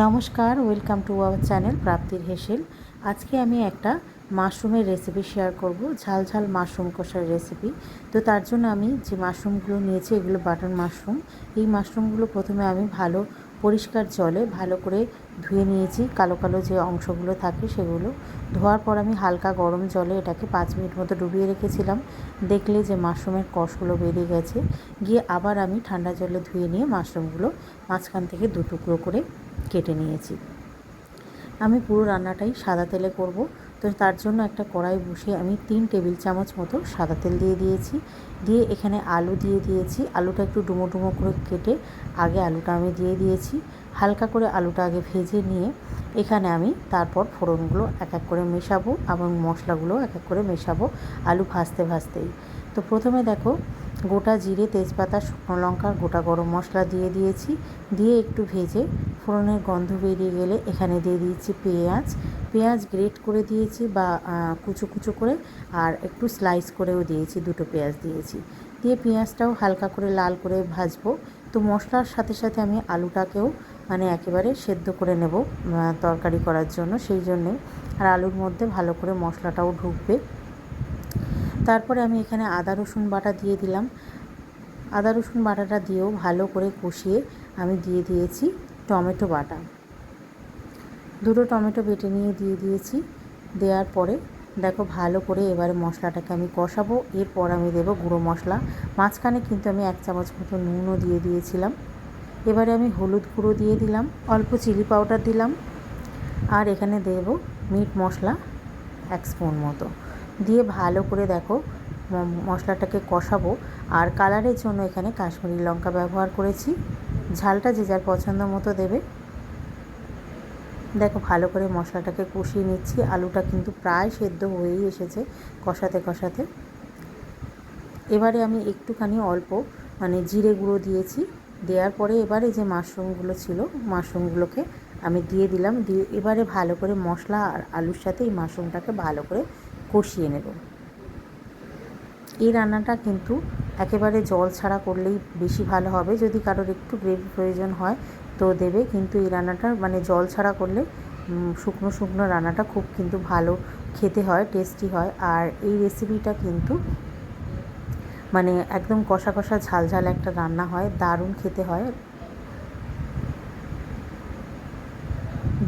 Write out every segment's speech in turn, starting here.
নমস্কার, welcome to our channel প্রাপ্তির হেসেল। আজকে আমি একটা মাশরুমের রেসিপি শেয়ার করব ঝাল ঝাল মাশরুম কষার রেসিপি। তো তার জন্য আমি যে মাশরুমগুলো নিয়েছি, এগুলো বাটন মাশরুম। এই মাশরুমগুলো প্রথমে আমি ভালো পরিষ্কার জলে ভালো করে ধুয়ে নিয়েছি। কালো কালো যে অংশগুলো থাকে সেগুলো। ধোয়ার পর আমি হালকা গরম জলে এটাকে পাঁচ মিনিট মতো ডুবিয়ে রেখেছিলাম। দেখলে যে মাশরুমের কষগুলো বেরিয়ে গেছে। গিয়ে আবার আমি ঠান্ডা জলে ধুয়ে নিয়ে মাশরুমগুলো মাঝখান থেকে দু টুকরো করে কেটে নিয়েছি। আমি পুরো রান্নাটাই সাদা তেলে করব। তো তার জন্য একটা কড়াই বসিয়ে আমি তিন টেবিল চামচ মতো সাদা তেল দিয়ে দিয়েছি। দিয়ে এখানে আলু দিয়ে দিয়েছি। আলুটা একটু ডুমো ডুমো করে কেটে আগে আলুটা আমি দিয়ে দিয়েছি। হালকা করে আলুটা আগে ভেজে নিয়ে এখানে আমি তারপর ফোড়নগুলো এক এক করে মেশাবো এবং মশলাগুলো এক এক করে মেশাবো আলু ভাজতে ভাজতেই। তো প্রথমে দেখো গোটা জিরে, তেজপাতা, শুকনো লঙ্কা, গোটা গরম মশলা দিয়ে দিয়েছি। দিয়ে একটু ভেজে ফোড়নের গন্ধ বেরিয়ে গেলে এখানে দিয়ে দিয়েছি পেঁয়াজ। পেঁয়াজ গ্রেট করে দিয়েছি বা কুচো কুচো করে আর একটু স্লাইস করেও দিয়েছি, দুটো পেঁয়াজ দিয়েছি। দিয়ে পেঁয়াজটাও হালকা করে লাল করে ভাজবো। তো মশলার সাথে সাথে আমি আলুটাকেও মানে একেবারে সেদ্ধ করে নেব তরকারি করার জন্য সেই জন্যে। আর আলুর মধ্যে ভালো করে মশলাটাও ঢুকবে। তারপরে আমি এখানে আদা, রসুন বাটা দিয়ে দিলাম। আদা, রসুন বাটাটা দিয়েও ভালো করে কষিয়ে আমি দিয়ে দিয়েছি। টমেটো বাটা। দুটো টমেটো বেটে নিয়ে দিয়ে দিয়েছি। দেওয়ার পরে দেখো ভালো করে এবারে মশলাটাকে আমি কষাবো। এরপর আমি দেবো গুঁড়ো মশলা। মাঝখানে কিন্তু আমি এক চামচ মতো নুনও দিয়ে দিয়েছিলাম। এবারে আমি হলুদ গুঁড়ো দিয়ে দিলাম, অল্প চিলি পাউডার দিলাম। আর এখানে দেব মিট মশলা এক স্পুন মতো। দিয়ে ভালো করে দেখো মশলাটাকে কষাবো। আর কালারের জন্য এখানে কাশ্মীরি লঙ্কা ব্যবহার করেছি। ঝালটা যে যার পছন্দ মতো দেবে। দেখো ভালো করে মশলাটাকে কষিয়ে নিচ্ছি। আলুটা কিন্তু প্রায় সেদ্ধ হয়েই এসেছে কষাতে কষাতে। এবারে আমি একটুখানি অল্প মানে জিরে গুঁড়ো দিয়েছি। দেওয়ার পরে এবারে যে মাশরুমগুলো ছিল, মাশরুমগুলোকে আমি দিয়ে দিলাম। দিয়ে এবারে ভালো করে মশলা আর আলুর সাথে এই মাশরুমটাকে ভালো করে কষিয়ে নেব। এই রান্নাটা কিন্তু একেবারে জল ছাড়া করলেই বেশি ভালো হবে। যদি কারোর একটু গ্রেভি প্রয়োজন হয়, তো দেবে। কিন্তু এই রান্নাটা মানে জল ছাড়া করলে শুকনো শুকনো রান্নাটা খুব কিন্তু ভালো খেতে হয়, টেস্টি হয়। আর এই রেসিপিটা কিন্তু মানে একদম কষা কষা ঝাল ঝাল একটা রান্না হয়, দারুণ খেতে হয়।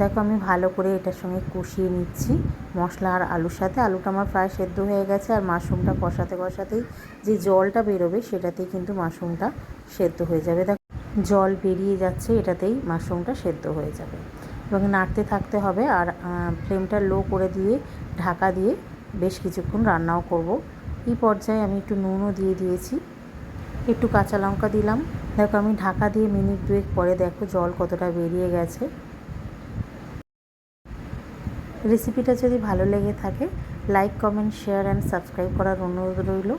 দেখো, আমি ভালো করে এটার সঙ্গে কষিয়ে নিচ্ছি। মশলা আর আলুর সাথে। আলুটা আমার প্রায় সেদ্ধ হয়ে গেছে আর মাশরুমটা কষাতে কষাতেই যে জলটা বেরোবে সেটাতেই কিন্তু মাশরুমটা সেদ্ধ হয়ে যাবে। দেখো, জল বেরিয়ে যাচ্ছে, এটাতেই মাশরুমটা সেদ্ধ হয়ে যাবে। এবং নাড়তে থাকতে হবে আর ফ্লেমটা লো করে দিয়ে, ঢাকা দিয়ে বেশ কিছুক্ষণ রান্নাও করব। এই পর্যায়ে আমি একটু নুনও দিয়ে দিয়েছি। একটু কাঁচা লঙ্কা দিলাম। দেখো, আমি ঢাকা দিয়ে মিনিট দুয়েক পরে দেখো জল কতটা বেরিয়ে গেছে। রেসিপিটা যদি ভালো লেগে থাকে like comment share and subscribe করার অনুরোধ রইল।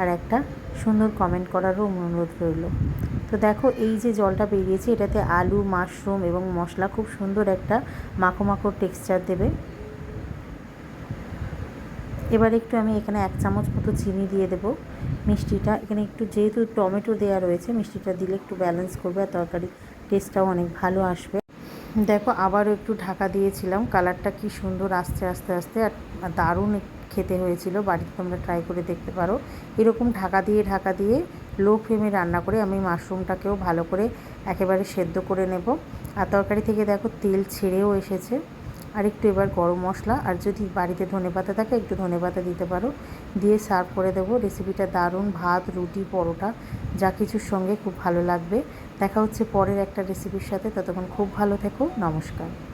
আর একটা সুন্দর কমেন্ট করারও অনুরোধ রইল। তো দেখো, এই যে জলটা বেরিয়েছে, এটাতে আলু মাশরুম এবং মশলা খুব সুন্দর একটা মাখো মাখো টেক্সচার দেবে। এবার একটু আমি এখানে এক চামচ মতো চিনি দিয়ে দেব। মিষ্টিটা এখানে একটু যেহেতু টমেটো দেওয়া রয়েছে, মিষ্টিটা দিলে একটু ব্যালেন্স করবে আর তরকারি টেস্টটাও অনেক ভালো আসবে। দেখো, আবারও একটু ঢাকা দিয়েছিলাম। কালারটা কি সুন্দর আস্তে আস্তে আস্তে আর দারুণ খেতে হয়েছিল। বাড়িতে তোমরা ট্রাই করে দেখতে পারো। এরকম ঢাকা দিয়ে ঢাকা দিয়ে লো ফ্লেমে রান্না করে আমি মাশরুমটাকেও ভালো করে একেবারে সেদ্ধ করে নেব। আর তরকারি থেকে দেখো তেল ছেড়েও এসেছে। আর একটু এবার গরম মশলা আর যদি বাড়িতে ধনে পাতা থাকে, একটু ধনে পাতা দিতে পারো। দিয়ে সার্ভ করে দেবো। রেসিপিটা দারুণ। ভাত, রুটি, পরোটা, যা কিছুর সঙ্গে খুব ভালো লাগবে। দেখা হচ্ছে পরের একটা রেসিপির সাথে। ততক্ষণ খুব ভালো থেকো। নমস্কার।